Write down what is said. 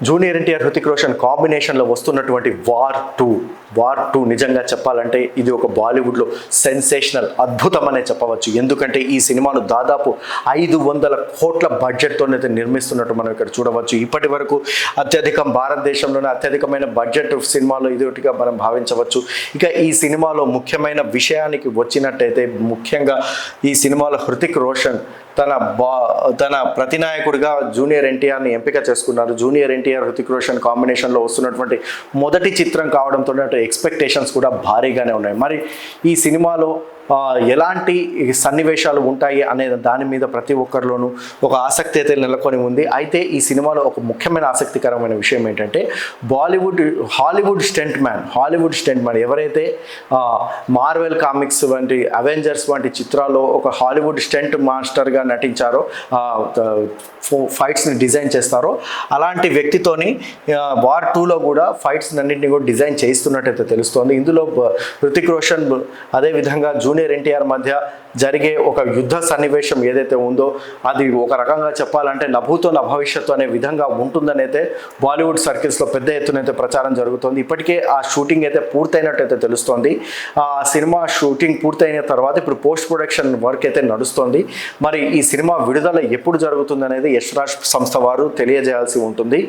Junior NTR Hrithik Roshan కాంబినేషన్లో వస్తున్నటువంటి war two. War two నిజంగా చెప్పాలంటే ఇది ఒక బాలీవుడ్లో సెన్సేషనల్ అద్భుతం అనే చెప్పవచ్చు. ఎందుకంటే ఈ సినిమాను దాదాపు ఐదు వందల కోట్ల బడ్జెట్తోనైతే నిర్మిస్తున్నట్టు మనం ఇక్కడ చూడవచ్చు. ఇప్పటి వరకు అత్యధికం భారతదేశంలోనే అత్యధికమైన బడ్జెట్ సినిమాలో ఇది ఒకటిగా మనం భావించవచ్చు. ఇక ఈ సినిమాలో ముఖ్యమైన విషయానికి వచ్చినట్టయితే ముఖ్యంగా ఈ సినిమాలో హృతిక్ రోషన్ తన బా తన ప్రతినాయకుడిగా జూనియర్ ఎన్టీఆర్ని ఎంపిక చేసుకున్నారు. జూనియర్ ఎన్టీఆర్ హృతిక్ రోషన్ కాంబినేషన్లో వస్తున్నటువంటి మొదటి చిత్రం కావడంతో ఎక్స్పెక్టేషన్స్ కూడా భారీగానే ఉన్నాయి. మరి ఈ సినిమాలో ఎలాంటి సన్నివేశాలు ఉంటాయి అనే దాని మీద ప్రతి ఒక్కరిలోనూ ఒక ఆసక్తి అయితే నెలకొని ఉంది. అయితే ఈ సినిమాలో ఒక ముఖ్యమైన ఆసక్తికరమైన విషయం ఏంటంటే Bollywood Hollywood stuntman Hollywood stuntman ఎవరైతే మార్వెల్ కామిక్స్ వంటి అవెంజర్స్ వంటి చిత్రాల్లో ఒక హాలీవుడ్ స్టెంట్ మాస్టర్గా నటించారో ఫైట్స్ని డిజైన్ చేస్తారో అలాంటి వ్యక్తితోని వార్ టూలో కూడా ఫైట్స్ అన్నింటినీ కూడా డిజైన్ చేయిస్తున్నట్టయితే తెలుస్తోంది. ఇందులో హృతిక్ రోషన్ అదేవిధంగా జూనియర్ ఎన్టీఆర్ మధ్య జరిగే ఒక యుద్ధ సన్నివేశం ఏదైతే ఉందో అది ఒక రకంగా చెప్పాలంటే నభూతో నా భవిష్యత్తు అనే విధంగా ఉంటుందని అయితే బాలీవుడ్ సర్కిల్స్లో పెద్ద ఎత్తున అయితే ప్రచారం జరుగుతోంది. ఇప్పటికే ఆ షూటింగ్ అయితే పూర్తయినట్టయితే తెలుస్తోంది. ఆ సినిమా షూటింగ్ పూర్తయిన తర్వాత ఇప్పుడు పోస్ట్ ప్రొడక్షన్ వర్క్ అయితే నడుస్తోంది. మరి ఈ సినిమా విడుదల ఎప్పుడు జరుగుతుంది అనేది యశ్రాజ్ సంస్థ వారు తెలియజేయాల్సి ఉంటుంది.